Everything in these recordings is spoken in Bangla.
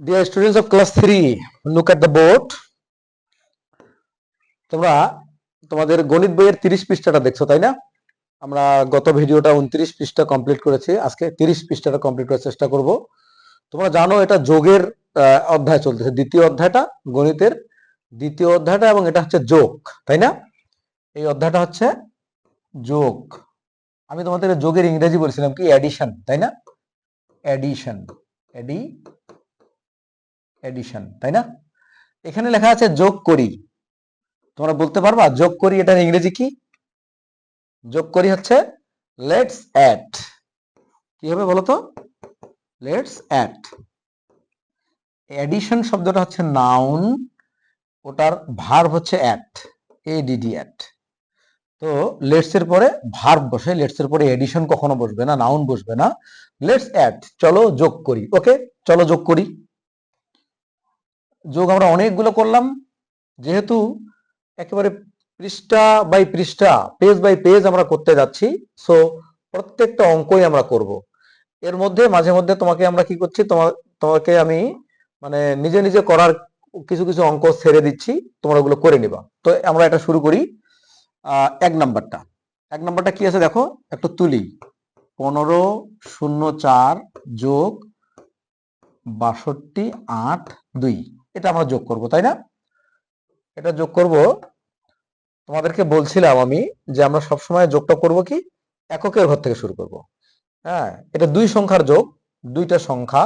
Dear students of class 3, look at the board. তোমরা তোমাদের গণিত বইয়ের তিরিশ পৃষ্ঠাটা দেখছ তাই না? আমরা গত ভিডিওটা উনত্রিশ পৃষ্ঠা কমপ্লিট করেছি আজকে তিরিশ পৃষ্ঠাটা কমপ্লিট করার চেষ্টা করব। তোমরা জানো এটা যোগের অধ্যায় চলতেছে দ্বিতীয় অধ্যায়টা গণিতের দ্বিতীয় অধ্যায়টা এবং এটা হচ্ছে যোগ তাই না? এই অধ্যায়টা হচ্ছে যোগ। আমি তোমাদের যোগের ইংরেজি বলছিলাম কি? অ্যাডিশন তাই না? অ্যাডিশন অ্যাডি এডিশন তাই না? এখানে লেখা আছে যোগ করি। তোমরা বলতে পারবা, যোগ করি এটার ইংরেজি কি? যোগ করি হচ্ছে লেটস অ্যাড কি হবে বলো তো লেটস অ্যাড এডিশন শব্দটা হচ্ছে নাউন ওটার ভার্ব হচ্ছে at A D D at তো লেটস এর পরে ভার্ব বসে লেটস এর পরে এডিশন কখনো বসবে না নাউন বসবে না। লেটস অ্যাড চলো যোগ করি ওকে চলো যোগ করি। যোগ আমরা অনেকগুলো করলাম। যেহেতু একেবারে পৃষ্ঠা বাই পৃষ্ঠা, পেজ বাই পেজ আমরা করতে যাচ্ছি সো প্রত্যেকটা অঙ্কই আমরা করব। এর মধ্যে, মাঝে মধ্যে তোমাকে আমরা কি করছি, তোমা- তোমাকে আমি মানে নিজে নিজে করার কিছু কিছু অঙ্ক ছেড়ে দিচ্ছি, তোমরা ওগুলো করে নিবা। তো আমরা এটা শুরু করি এক নাম্বারটা। এক নাম্বারটা কি আছে দেখো? একটু তুলি। পনেরো শূন্য চার যোগ বাষট্টি আট দুই। এটা আমরা যোগ করব, তাই না? এটা যোগ করব। তোমাদেরকে বলছিলাম আমি যে আমরা সবসময় যোগটা করব কি? এককের ঘর থেকে শুরু করব। হ্যাঁ এটা দুই সংখ্যার যোগ, দুইটা সংখ্যা,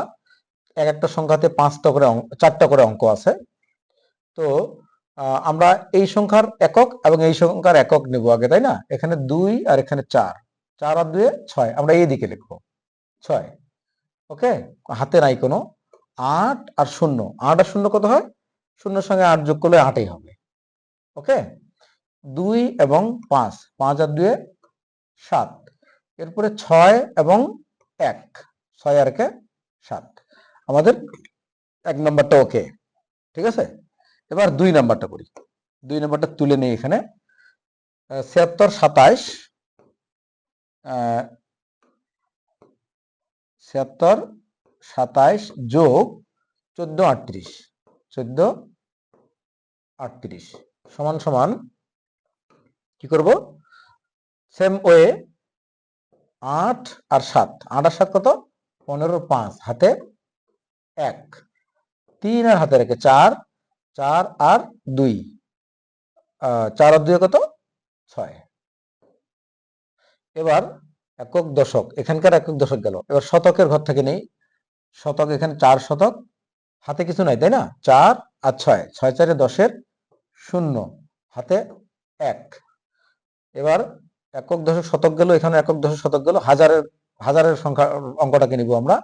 এক একটা সংখ্যাতে পাঁচটা করে চারটা করে অঙ্ক আছে। তো আমরা এই সংখ্যার একক এবং এই সংখ্যার একক নেব আগে, তাই না? এখানে দুই আর এখানে চার। চার আর দুয়ে ছয়। আমরা এই দিকে লিখব। ছয়। ওকে? হাতে নাই কোনো। আট আর শূন্য। আট আর শূন্য কত হয়? শূন্যর সঙ্গে আট যোগ করলে আটই হবে। ওকে? দুই এবং পাঁচ। পাঁচ আর দুয়ে সাত। এরপরে ছয় এবং এক। ছয় আর একে সাত। আমাদের এক নম্বরটা ওকে। ঠিক আছে? এবার দুই নাম্বারটা করি। দুই নাম্বারটা তুলে নেই এখানে। ছিয়াত্তর, সাতাইশ ছিয়াত্তর সাতাইশ যোগ চোদ্দ আটত্রিশ চোদ্দ আটত্রিশ, সমান সমান কি করব? সেম ওয়ে আট আর সাত, আট আর সাত কত? পনেরো পাঁচ, হাতে এক। তিন আর হাতে রেখে চার চার আর দুই। চার আর দুই কত? ছয়। এবার একক দশক, এখানকার একক দশক গেল। এবার শতকের ঘর থেকে নেই। শতক এখানে চার শতক, হাতে কিছু নাই, তাই না? চার আর ছয় ছয় চারে দশের শূন্য, হাতে এক। এবার একক দশক শতক গেল, এখানে একক দশক শতক গেল, হাজারের হাজারের সংখ্যা অঙ্কটাকে নিব আমরা।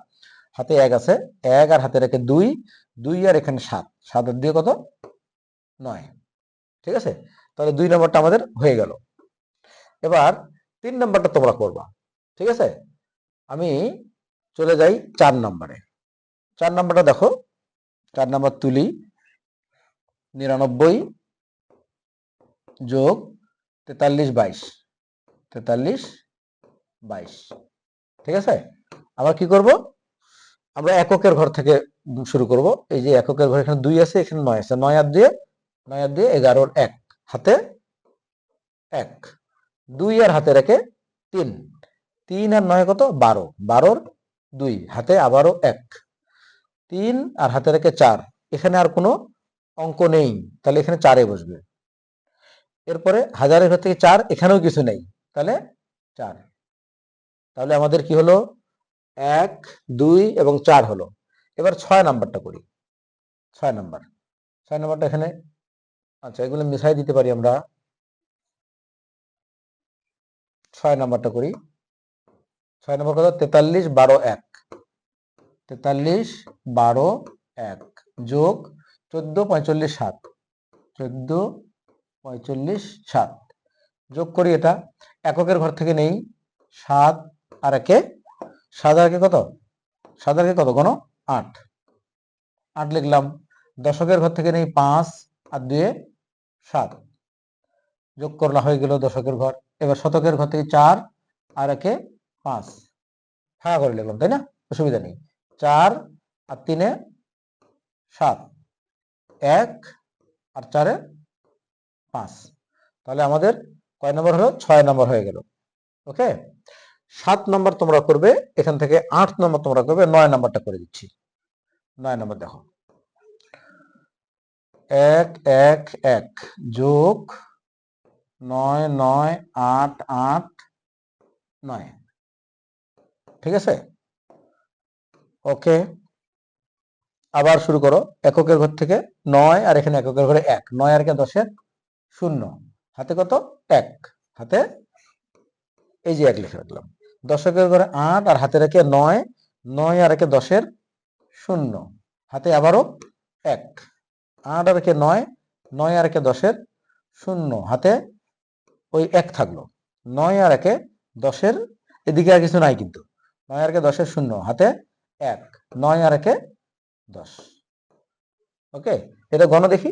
হাতে এক আছে, এক আর হাতে রেখে দুই দুই আর এখানে সাত সাত আর দিয়ে কত? নয়। ঠিক আছে? তাহলে দুই নম্বরটা আমাদের হয়ে গেল। এবার তিন নম্বরটা তোমরা করবা। ঠিক আছে? আমি চলে যাই চার নম্বরে। চার নম্বরটা দেখো, চার নম্বর তুলি, নিরানব্বই যোগ তেতাল্লিশ বাইশ তেতাল্লিশ বাইশ, ঠিক আছে? আবার কি করব? আমরা এককের ঘর থেকে শুরু করব। এই যে এককের ঘর, এখানে দুই আছে, এখানে নয় আছে। নয় আর দিয়ে, নয় আর দিয়ে এগারোর এক, হাতে এক। দুই আর হাতে রেখে তিন। তিন আর নয় কত? বারো। বারোর দুই, হাতে আবারও এক। তিন আর হাতে রেখে চার, এখানে আর কোনো অঙ্ক নেই। তাহলে এখানে চারে বসবে। এরপরে হাজারের ঘর থেকে চার, এখানেও কিছু নেই। তাহলে চার। তাহলে আমাদের কি হলো? এক, দুই এবং চার হলো। এবার ছয় নাম্বারটা করি। ছয় নাম্বার। ছয় নাম্বারটা এখানে আচ্ছা এগুলো মিশাই দিতে পারি আমরা। ছয় নাম্বারটা করি। ছয় নম্বর কত তেতাল্লিশ বারো এক। তেতাল্লিশ বারো এক যোগ চোদ্দ পঁয়তাল্লিশ সাত। চোদ্দ পঁয়তাল্লিশ সাত। যোগ করি এটা। এককের ঘর থেকে নেই। সাত আর একে, সাত আর কত? সাত আর কত? কোনো আট। আট লিখলাম। দশকের ঘর থেকে নেই পাঁচ আর দুয়ে সাত। যোগ করলা হয়ে গেল দশকের ঘর। এবার শতকের ঘর থেকে চার আর একে পাঁচ। ফাঁকা করে লিখলাম, তাই না? অসুবিধা নেই। চার আর তিনে সাত। এক আর চারে পাঁচ। তাহলে আমাদের কয় নম্বর হলো? ছয় নম্বর হয়ে গেল। ওকে? সাত নম্বর তোমরা করবে, এখান থেকে আট নম্বর তোমরা করবে, নয় নম্বরটা করে দিচ্ছি। নয় নম্বর দেখো। এক এক এক যোগ নয় নয়, আট আট, নয়। ঠিক আছে? ওকে আবার শুরু করো। এককের ঘর থেকে নয় আর এখানে এককের ঘরে এক। নয় আর একে দশের শূন্য। হাতে কত? এক। হাতে এই যে এক লিখে রাখলাম। দশকের ঘরে আট আর হাতে রেখে নয়। নয় আর একে দশের শূন্য। হাতে আবারও এক। আট আর একে নয়। নয় আর একে দশের শূন্য। হাতে ওই এক থাকল। নয় আর একে দশের এদিকে আর কিছু নাই কিন্তু। নয় আর একে দশের শূন্য, হাতে এক। নয় আর একে দশ। ওকে? এটা গণ দেখি।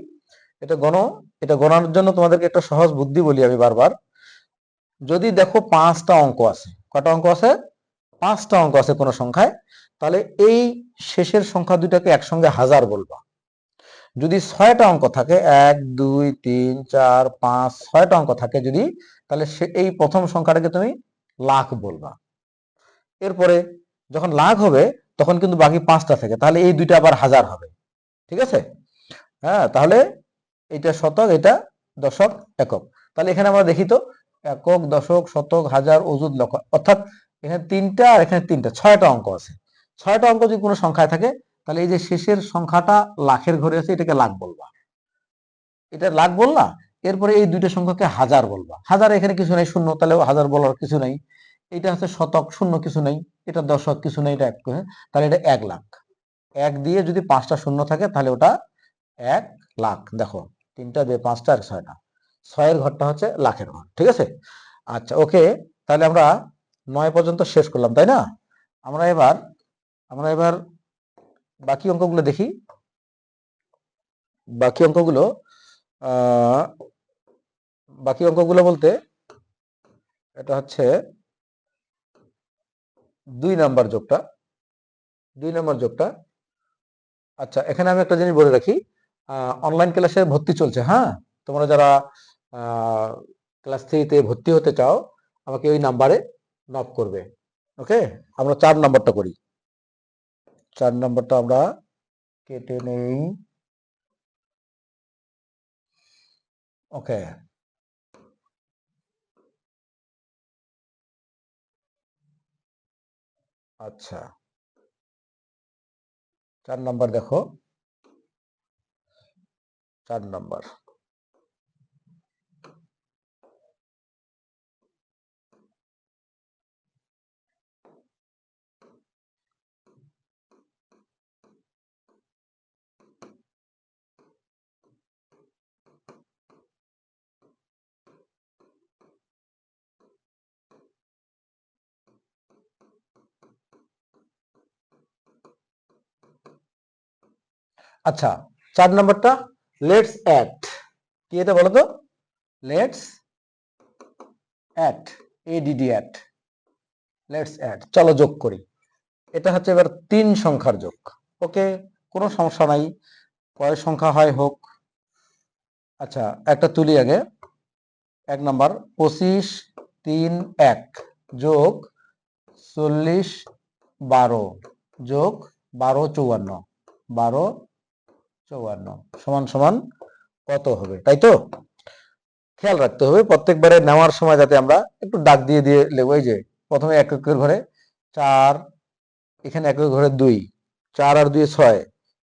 এটা গণ, এটা গণার জন্য তোমাদেরকে একটা সহজ বুদ্ধি বলি আমি বারবার। যদি দেখো পাঁচটা অঙ্ক আছে, কটা অঙ্ক আছে? পাঁচটা অঙ্ক আছে কোনো সংখ্যায়, তাহলে এই শেষের সংখ্যা দুইটাকে একসঙ্গে হাজার বলবা। যদি ছয়টা অঙ্ক থাকে, এক, দুই, তিন, চার, পাঁচ, ছয়টা অঙ্ক থাকে যদি, তাহলে সে, এই প্রথম সংখ্যাটাকে তুমি লাখ বলবা। এরপরে যখন লাখ হবে, তখন কিন্তু বাকি পাঁচটা থাকে। তাহলে এই দুইটা আবার হাজার হবে। ঠিক আছে? হ্যাঁ তাহলে এটা শতক, এটা দশক, একক। তাহলে এখানে আমরা দেখি তো, একক, দশক, শতক, হাজার অযুত লক্ষ। অর্থাৎ এখানে তিনটা আর এখানে তিনটা, ছয়টা অঙ্ক আছে। ছয়টা অঙ্ক যদি কোনো সংখ্যায় থাকে, তাহলে এই যে শেষের সংখ্যাটা লাখের ঘরে আছে, এটাকে লাখ বলবা। এটা লাখ বললা, এরপরে এই দুইটা সংখ্যাকে হাজার বলবা। হাজার এখানে কিছু নাই, শূন্য তাহলে হাজার বলার কিছু নাই। এটা হচ্ছে শতক, শূন্য কিছু নেই, এটা দশক কিছু নেই, এটা এক? তাহলে এটা এক লাখ। এক দিয়ে যদি পাঁচটা শূন্য থাকে, তাহলে ওটা এক লাখ। দেখো, তিনটা দিয়ে পাঁচটা আর ছয়টা। ছয়ের ঘরটা হচ্ছে লাখের ঘর, ঠিক আছে? আচ্ছা ওকে, তাহলে আমরা নয় পর্যন্ত শেষ করলাম, তাই না? আমরা এবার আমরা এবার বাকি অঙ্কগুলো দেখি। বাকি অঙ্কগুলো বাকি অঙ্কগুলো বলতে, এটা হচ্ছে দুই নাম্বার যোগটা দুই নাম্বার যোগটা আচ্ছা এখানে আমি একটা জিনিস বলে রাখি অনলাইন ক্লাসে ভর্তি চলছে হ্যাঁ? তোমরা যারা ক্লাস থ্রিতে ভর্তি হতে চাও, আমাকে ওই নাম্বারে নক করবে ওকে আমরা চার নাম্বারটা করি। চার নাম্বারটা আমরা কেটে নেই। ওকে আচ্ছা। চার নাম্বার দেখো। চার নাম্বার। আচ্ছা চার নম্বরটা লেটস অ্যাট কি এটা বলো তো? Let's add A D D add let's add চলো যোগ করি। এটা হচ্ছে এবার তিন সংখ্যার যোগ। ওকে কোনো সমস্যা নাই। কয় সংখ্যা হয় হোক। আচ্ছা একটা তুলি আগে। এক নাম্বার, পঁচিশ, তিন, এক। যোগ চল্লিশ, বারো। যোগ বারো, চৌয়ান্ন। বারো চৌয়ান্ন। সমান সমান কত হবে? তাই তো? খেয়াল রাখতে হবে, প্রত্যেকবারে নেওয়ার সময় যাতে আমরা একটু দাগ দিয়ে দিয়ে লেবো, এই যে প্রথমে এককের ঘরে চার, এখানে এককের ঘরে দুই, চার আর দুই ছয়,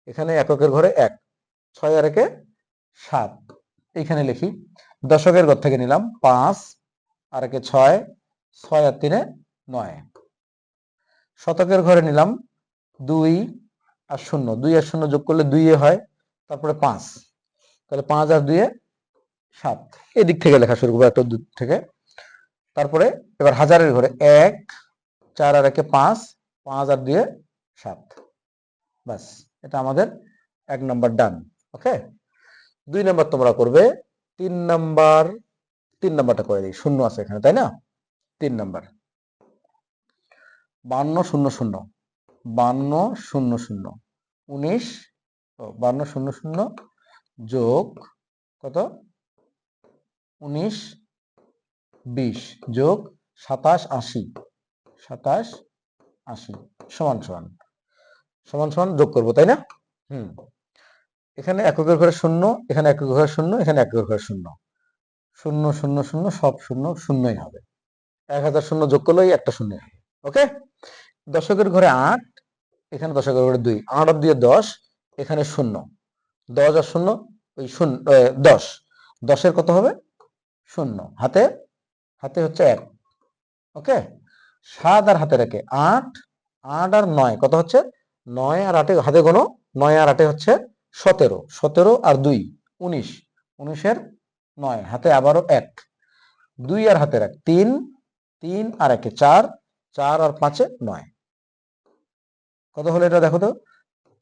এখানে এককের ঘরে এক, ছয় আর একে সাত এখানে লিখি। দশকের ঘর থেকে নিলাম পাঁচ, আর একে ছয় ছয় আর তিনে নয়। শতকের ঘরে নিলাম দুই আর শূন্য, দুই আর শূন্য যোগ করলে দুইয়ে হয়, তারপরে পাঁচ। তাহলে পাঁচ আর দুইয়ে সাত। এদিক থেকে লেখা শুরু করব একটা দূর থেকে। তারপরে এবার হাজারের ঘরে এক, চার আর একে পাঁচ পাঁচ আর দুয়ে সাত। বাস এটা আমাদের এক নম্বর ডান, ওকে? দুই নাম্বার তোমরা করবে, তিন নম্বর, তিন নাম্বারটা করে দিই, শূন্য আছে এখানে, তাই না? তিন নম্বর। বান্ন, শূন্য শূন্য। বান্ন শূন্য শূন্য। উনিশ বান্ন শূন্য শূন্য যোগ কত? উনিশ, বিশ যোগ সাতাশ আশি। সাতাশ আশি। সমান সমান। সমান সমান যোগ করব, তাই না? হুম। এখানে এককের ঘরে শূন্য, এখানে এককের ঘরে শূন্য, এখানে এককের ঘরে শূন্য। শূন্য শূন্য শূন্য, সব শূন্য শূন্যই হবে। এক হাজার শূন্য যোগ করলেই একটা শূন্য হবে। ওকে? দশকের ঘরে আট এখানে দশকের ঘরে দুই, আট দুই দশ, এখানে শূন্য। দশ আর শূন্য, ওই শূন্য দশ। দশের কত হবে? শূন্য। হাতে? হাতে হচ্ছে এক। ওকে? সাত আর হাতে রেখে আট আট আর নয়, কত হচ্ছে? নয় আর আটে হাতে গোনো নয় আর আটে হচ্ছে সতেরো। সতেরো আর দুই, উনিশ। উনিশের নয়, হাতে আবারও এক। দুই আর হাতের এক, তিন তিন আর একে চার চার আর পাঁচে নয়। কত হলো এটা দেখো তো?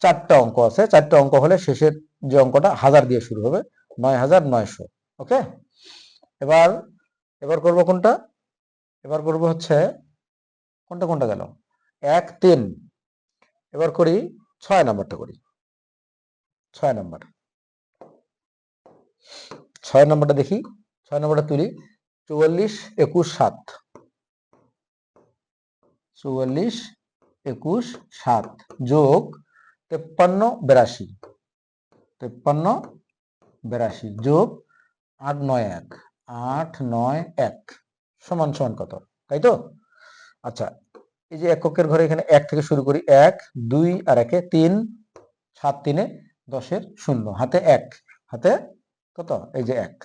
চারটা অঙ্ক আছে। চারটা অঙ্ক হলে শেষের যে অঙ্কটা হাজার দিয়ে শুরু হবে, নয় হাজার নয়শো ওকে এবার এবার করব কোনটা? এবার করব হচ্ছে, কোনটা কোনটা গেল? এক, তিন। এবার করি, ছয় নাম্বারটা করি। ছয় নাম্বার। ছয় নাম্বারটা দেখি। ছয় নাম্বারটা তুলি। চুয়াল্লিশ, একুশ, সাত। চুয়াল্লিশ একুশ, সাত যোগ তেপ্পান্ন, বিরাশি। তেপ্পান্ন, বিরাশি যোগ আট, নয়, এক। আট, নয়, এক। সমান সমান কত? তাই তো? আচ্ছা এই যে এককের ঘরে এখানে এক থেকে শুরু করি, এক, দুই আর একে তিন, সাত তিনে দশের শূন্য। হাতে এক। হাতে কত? এই যে এক।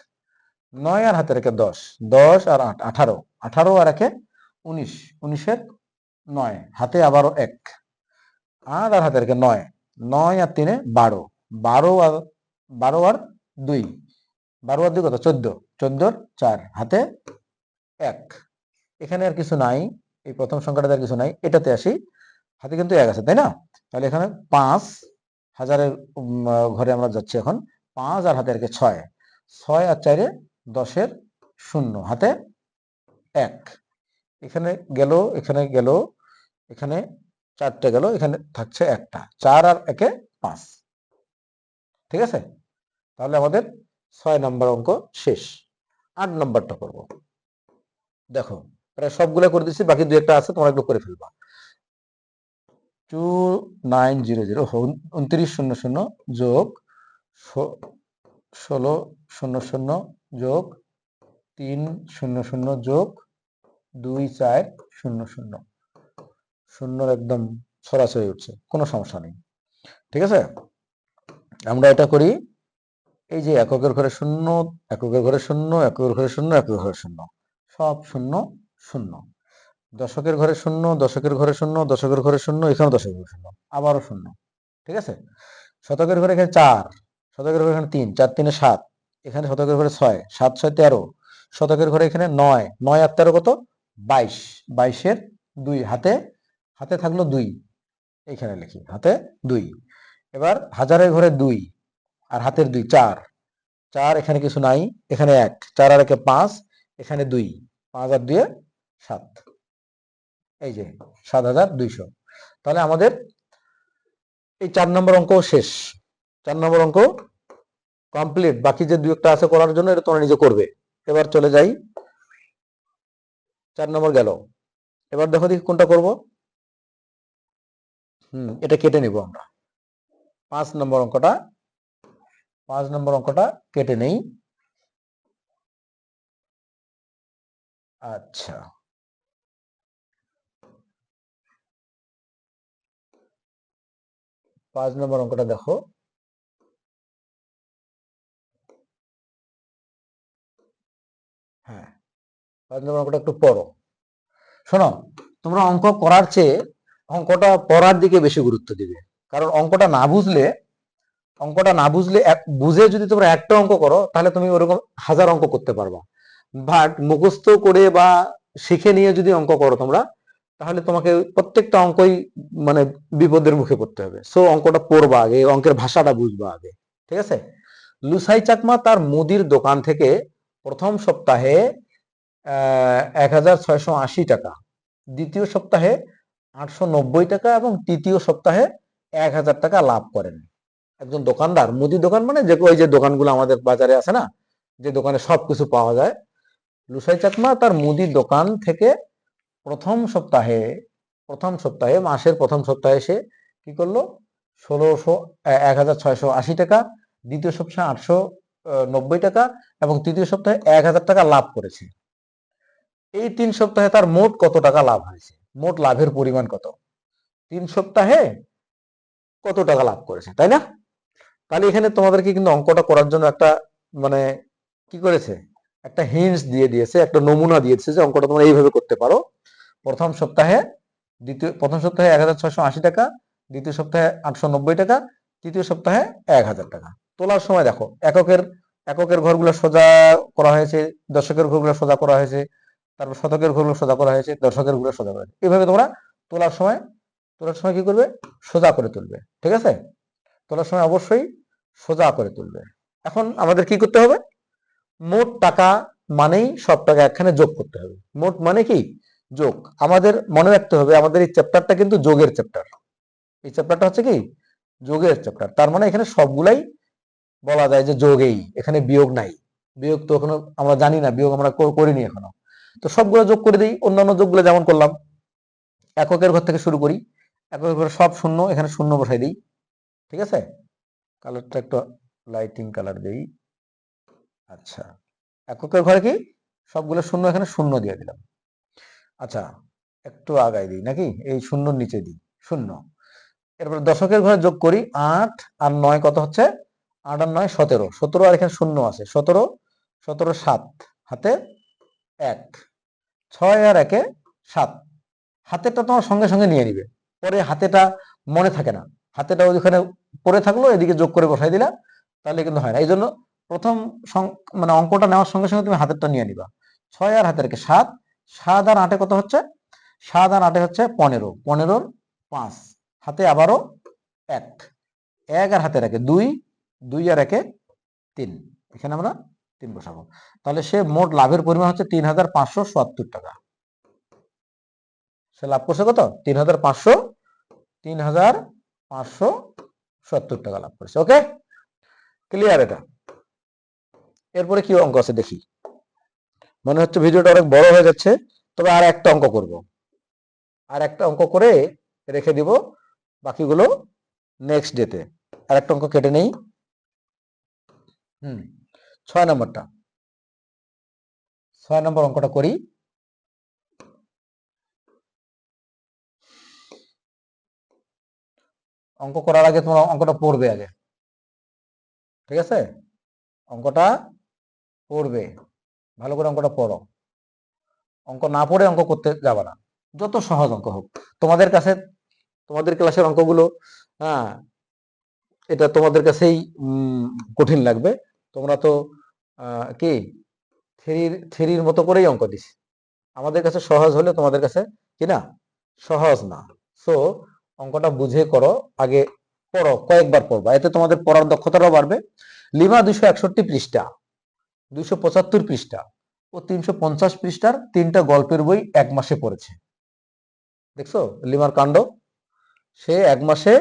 নয় আর হাতে রেখে দশ। দশ আর আট, আঠারো। আঠারো আর একে উনিশ। উনিশের নয়, হাতে আবারও এক। আট আর হাতে রেখে নয় নয় আর তিনে বারো। বারো আর বারো আর দুই। বারো আর দুই কত? চোদ্দ। চোদ্দোর চার, হাতে এক। এখানে আর কিছু নাই, এই প্রথম সংখ্যাটাতে আর কিছু নাই, এটাতে আসি, হাতে কিন্তু এক আছে, তাই না? তাহলে এখানে পাঁচ হাজারের ঘরে আমরা যাচ্ছি এখন, পাঁচ আর হাতে আর কি ছয়। ছয় আর চারে দশের শূন্য, হাতে এক। এখানে গেল এখানে গেল, এখানে চারটে গেল, এখানে থাকছে একটা। চার আর একে পাঁচ। ঠিক আছে? তাহলে আমাদের ছয় নম্বর অঙ্ক শেষ। আট নম্বরটা করব। দেখো, প্রায় সবগুলো করে দিচ্ছি বাকি দু একটা আছে, তোমরা একটু করে ফেলবা। টু নাইন জিরো জিরো উনত্রিশ শূন্য শূন্য যোগ ষোলো শূন্য শূন্য যোগ তিন শূন্য শূন্য যোগ দুই চার শূন্য শূন্য। শূন্যর একদম সরাসরি উঠছে, কোনো সমস্যা নেই। ঠিক আছে? আমরা এটা করি, এই যে এককের ঘরে শূন্য, এককের ঘরে শূন্য, এককের ঘরে শূন্য, এককের ঘরে শূন্য, সব শূন্য শূন্য। দশকের ঘরে শূন্য, দশকের ঘরে শূন্য, দশকের ঘরে শূন্য এখানে দশকের ঘরে শূন্য, আবারও শূন্য। ঠিক আছে? শতকের ঘরে এখানে চার, শতকের ঘরে এখানে তিন, চার তিনে সাত, এখানে শতকের ঘরে ছয়, সাত ছয় তেরো, শতকের ঘরে এখানে নয় নয় আর তেরো কত? বাইশ, বাইশের দুই হাতে হাতে থাকল দুই। এখানে লিখি, হাতে দুই। এবার হাজারের ঘরে দুই আর হাতের দুই, চার। চার এখানে কিছু নাই, এখানে এক। চার আর একে পাঁচ, এখানে দুই। পাঁচ আর দুয়ে সাত। এই যে সাত হাজার দুইশো। তাহলে আমাদের এই চার নম্বর অঙ্ক শেষ। চার নম্বর অঙ্ক কমপ্লিট বাকি যে দুই একটা আছে করার জন্য এটা তোমরা নিজে করবে। এবার চলে যাই চার নম্বর গেল। এবার দেখো দেখি কোনটা করব। হুম, এটা কেটে নিব আমরা। পাঁচ নম্বর অঙ্কটা, পাঁচ নম্বর অঙ্কটা কেটে নেই। আচ্ছা। পাঁচ নম্বর অঙ্কটা দেখো। হ্যাঁ। অঙ্কটা একটু পড়ো। শোনো, তোমরা অঙ্ক করার চেয়ে অঙ্কটা পড়ার দিকে বেশি গুরুত্ব দিবে। কারণ অঙ্কটা না বুঝলে, অঙ্কটা না বুঝলে বুঝে যদি তোমরা একটা অঙ্ক করো, তাহলে তুমি ওরকম হাজার অঙ্ক করতে পারবা। বাট মুখস্থ করে বা শিখে নিয়ে যদি অঙ্ক করো তোমরা, তাহলে তোমাকে প্রত্যেকটা অঙ্কই মানে বিপদের মুখে পড়তে হবে। সো অঙ্কটা পড়বা আগে, অঙ্কের ভাষাটা বুঝবা আগে, ঠিক আছে? লুসাই চাকমা তার মুদির দোকান থেকে প্রথম সপ্তাহে এক হাজার ছয়শো আশি টাকা। দ্বিতীয় সপ্তাহে আটশো নব্বই টাকা এবং তৃতীয় সপ্তাহে এক হাজার টাকা লাভ করেন। একজন দোকানদার, মুদি দোকান মানে যে ওই যে দোকানগুলো আমাদের বাজারে আছে না, যে দোকানে সবকিছু পাওয়া যায়। লুসাই চাকমা তার মুদি দোকান থেকে প্রথম সপ্তাহে প্রথম সপ্তাহে, মাসের প্রথম সপ্তাহে সে কি করল? ষোলোশো এক হাজার ছয়শো আশি টাকা, দ্বিতীয় সপ্তাহে আটশো নব্বই টাকা এবং তৃতীয় সপ্তাহে এক হাজার টাকা লাভ করেছে। এই তিন সপ্তাহে তার মোট কত টাকা লাভ হয়েছে? মোট লাভের পরিমাণ কত? তিন সপ্তাহে কত টাকা লাভ করেছে, তাই না? তাহলে এখানে তোমাদেরকে কিন্তু অঙ্কটা করার জন্য একটা মানে কি করেছে? একটা হিন্টস দিয়ে দিয়েছে, একটা নমুনা দিয়েছে যে অঙ্কটা তোমরা এইভাবে করতে পারো। প্রথম সপ্তাহে দ্বিতীয়, প্রথম সপ্তাহে এক হাজার ছয়শো আশি টাকা, দ্বিতীয় সপ্তাহে আটশো নব্বই টাকা, তৃতীয় সপ্তাহে এক হাজার টাকা। তোলার সময় দেখো, এককের এককের ঘরগুলো সোজা করা হয়েছে, দশকের ঘরগুলো সোজা করা হয়েছে তারপর শতকের ঘরগুলো সোজা করা হয়েছে, দশকের ঘরগুলো সোজা করা হয়েছে। এইভাবে তোমরা তোলার সময় তোলার সময় কি করবে? সোজা করে তুলবে, ঠিক আছে? তোলার সময় অবশ্যই সোজা করে তুলবে। এখন আমাদের কি করতে হবে? মোট টাকা মানেই সব টাকা একখানে যোগ করতে হবে। মোট মানে কি? যোগ। আমাদের মনে রাখতে হবে, আমাদের এই চ্যাপ্টারটা কিন্তু যোগের চ্যাপ্টার এই চ্যাপ্টারটা হচ্ছে কি? যোগের চ্যাপ্টার তার মানে এখানে সবগুলাই বলা যায় যে যোগেই, এখানে বিয়োগ নাই। বিয়োগ তো এখনও আমরা জানি না, বিয়োগ আমরা কর- করিনি এখনও। তো সবগুলো যোগ করে দিই, অন্যান্য যোগগুলো যেমন করলাম, এককের ঘর থেকে শুরু করি, এককের ঘরে সব শূন্য, এখানে শূন্য বসাই দিই, ঠিক আছে? কালারটা একটু লাইটিং কালার দিই আচ্ছা এককের ঘরে কি? সবগুলো শূন্য, এখানে শূন্য দিয়ে দিলাম আচ্ছা একটু আগাই দিই নাকি? এই শূন্যর নিচে দিই, শূন্য, এরপর দশকের ঘরে যোগ করি, আট আর নয় কত হচ্ছে? আট আর নয়, সতেরো সতেরো আর এখানে শূন্য আছে, সতেরো সতেরো সাত, হাতে এক, ছয় আর একে সাত। হাতেরটা তোমার সঙ্গে সঙ্গে নিয়ে নিবে। পরে হাতেটা মনে থাকে না। হাতেটা ওইখানে পড়ে থাকল, এদিকে যোগ করে বসাই দিলা, তাহলে কিন্তু হয় না। এই জন্য প্রথম মানে অঙ্কটা নেওয়ার সঙ্গে সঙ্গে তুমি হাতেরটা নিয়ে নিবা। ছয় আর হাতের সাত সাত আর আটে কত হচ্ছে? সাত আর আটে হচ্ছে পনেরো। পনেরোর পাঁচ। হাতে আবারও এক। এক আর হাতের একে দুই দুই আর একে তিন। এখানে আমরা তিন বসাবো তাহলে সে মোট লাভের পরিমাণ হচ্ছে তিন হাজার পাঁচশো সত্তর টাকা। সে লাভ করছে কত? তিন হাজার পাঁচশো, তিন হাজার পাঁচশো সত্তর টাকা লাভ করেছে, ওকে? ক্লিয়ার এটা? এরপরে কি অঙ্ক আছে দেখি। মনে হচ্ছে ভিডিওটা অনেক বড় হয়ে যাচ্ছে, তবে আর একটা অঙ্ক করব। আর একটা অঙ্ক করে রেখে দিব বাকিগুলো নেক্সট ডেতে আর একটা অঙ্ক কেটে নেই। হুম। ছয় নম্বরটা। ছয় নম্বর অঙ্কটা করি। অঙ্ক করার আগে তোমার অঙ্কটা পড়বে আগে। ঠিক আছে? অঙ্কটা পড়বে। ভালো করে অঙ্কটা পড়ো। অঙ্ক না পড়ে অঙ্ক করতে যাবে না। যত সহজ অঙ্ক হোক। তোমাদের কাছে, তোমাদের ক্লাসের অঙ্কগুলো হ্যাঁ এটা তোমাদের কাছেই কঠিন লাগবে। তোমরা তো কি? থ্রির থ্রির মতো করেই অঙ্ক দিস। আমাদের কাছে সহজ হলে তোমাদের কাছে কি না? সহজ না। সো অঙ্কটা বুঝে করো, আগে পড়ো, কয়েকবার পড়বা। এতে তোমাদের পড়ার দক্ষতাটাও বাড়বে। লিমা দুইশো একষট্টি পৃষ্ঠা, দুইশো পঁচাত্তর পৃষ্ঠা ও তিনশো পঞ্চাশ পৃষ্ঠার তিনটা গল্পের বই এক মাসে পড়েছে। দেখছ? লিমার কাণ্ড। সে এক মাসে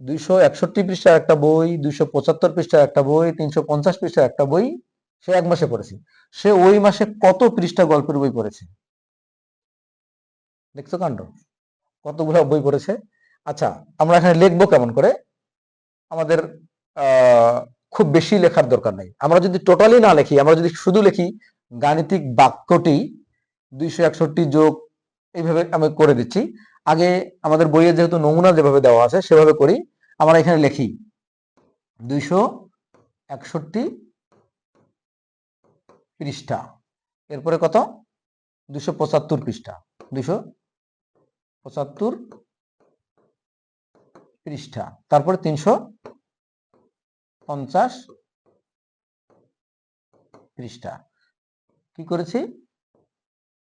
দুইশো একষট্টি পৃষ্ঠার একটা বই, দুইশো পঁচাত্তর পৃষ্ঠার একটা বই, তিনশো পঞ্চাশ পৃষ্ঠার একটা বই সে এক মাসে পড়েছে। সে ওই মাসে কত পৃষ্ঠা গল্পের বই পড়েছে? দেখছ কাণ্ড? কতগুলো বই পড়েছে? আচ্ছা আমরা এখানে লিখব কেমন করে? আমাদের খুব বেশি লেখার দরকার নেই। আমরা যদি টোটালি না লিখি, আমরা যদি শুধু লিখি গাণিতিক বাক্যটি দুইশো একষট্টি যোগ এইভাবে আমি করে দিচ্ছি। আগে আমাদের বইয়ে যেহেতু নমুনা যেভাবে দেওয়া আছে, সেভাবে করি। আমরা এখানে লিখি দুইশো একষট্টি পৃষ্ঠা। এরপরে কত? দুইশো পঁচাত্তর পৃষ্ঠা। দুইশো পঁচাত্তর পৃষ্ঠা। তারপরে তিনশো পঞ্চাশ পৃষ্ঠা। কি করেছি?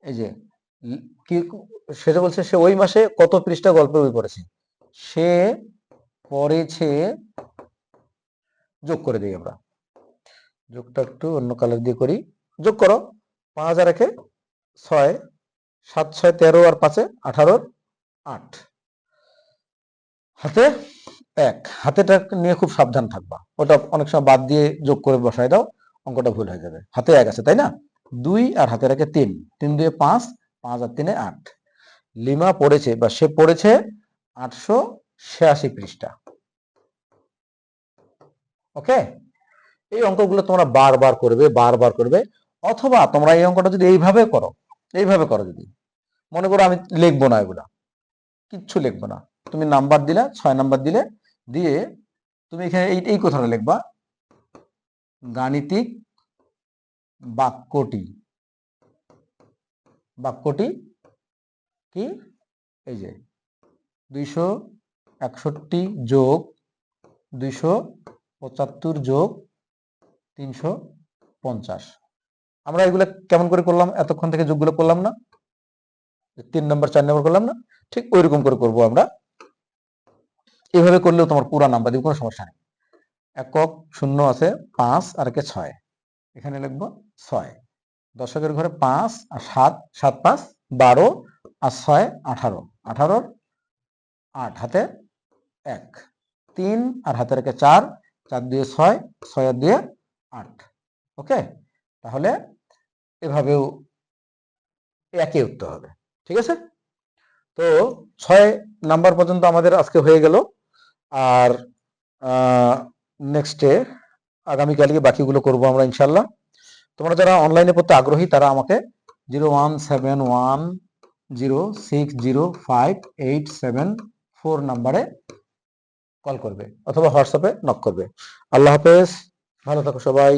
এই যে, কি, সেটা বলছে সে ওই মাসে কত পৃষ্ঠা গল্পের বই পড়েছে? সে পড়েছে, যোগ করে দিই আমরা। যোগটা একটু অন্য কালার দিয়ে করি। যোগ করো পাঁচ হাজার একে ছয়, সাত, ছয়, তেরো আর পাঁচে আঠারোর আট। হাতে এক। হাতেটা নিয়ে খুব সাবধান থাকবা। ওটা অনেক সময় বাদ দিয়ে যোগ করে বসায় দাও, অঙ্কটা ভুল হয়ে যাবে। হাতে এক আছে, তাই না? দুই আর হাতে রাখে তিন। তিন দুয়ে পাঁচ পাঁচ আর তিনে আট। লিমা পড়েছে বা সে পড়েছে আটশো ছিয়াশি পৃষ্ঠা। ওকে? এই অঙ্কগুলো তোমরা বারবার করবে বারবার করবে। অথবা তোমরা এই অঙ্কটা যদি এইভাবে করো এইভাবে করো যদি। মনে করো আমি লিখব না এগুলা। কিচ্ছু লিখব না। তুমি নাম্বার দিলে, ছয় নাম্বার দিলে, দিয়ে তুমি এখানে এই এই কথাটা লিখবা। গাণিতিক বাক্যটি। বাক্যটি কি? এই যে, দুইশো একষট্টি যোগ দুইশো পঁচাত্তর যোগ তিনশো পঞ্চাশ। আমরা এগুলো কেমন করে করলাম? এতক্ষণ থেকে যোগগুলো করলাম না। তিন নম্বর, চার নম্বর করলাম না। ঠিক ওই রকম করে করব আমরা। এভাবে করলেও তোমার পুরা নাম্বার দিব কোনো সমস্যা নেই। একক শূন্য আছে পাঁচ আর একে ছয়। এখানে লিখব ছয়। দশকের ঘরে পাঁচ আর সাত সাত পাঁচ, বারো আর ছয়, আঠারো। আঠারোর আট, হাতে এক। তিন আর হাতে রেখে চার চার দিয়ে ছয় ছয় দিয়ে আট। ওকে? তাহলে এভাবেও একই উত্তর হবে, ঠিক আছে? তো ছয় নাম্বার পর্যন্ত আমাদের আজকে হয়ে গেল। আর নেক্সটে আগামীকালকে বাকিগুলো করব আমরা ইনশাল্লাহ তোমরা যারা অনলাইনে পড়তে আগ্রহী, তারা আমাকে zero one seven one zero six zero five eight seven four নাম্বারে কল করবে, অথবা হোয়াটসঅ্যাপে নক করবে। আল্লাহ হাফেজ, ভালো থাকো সবাই।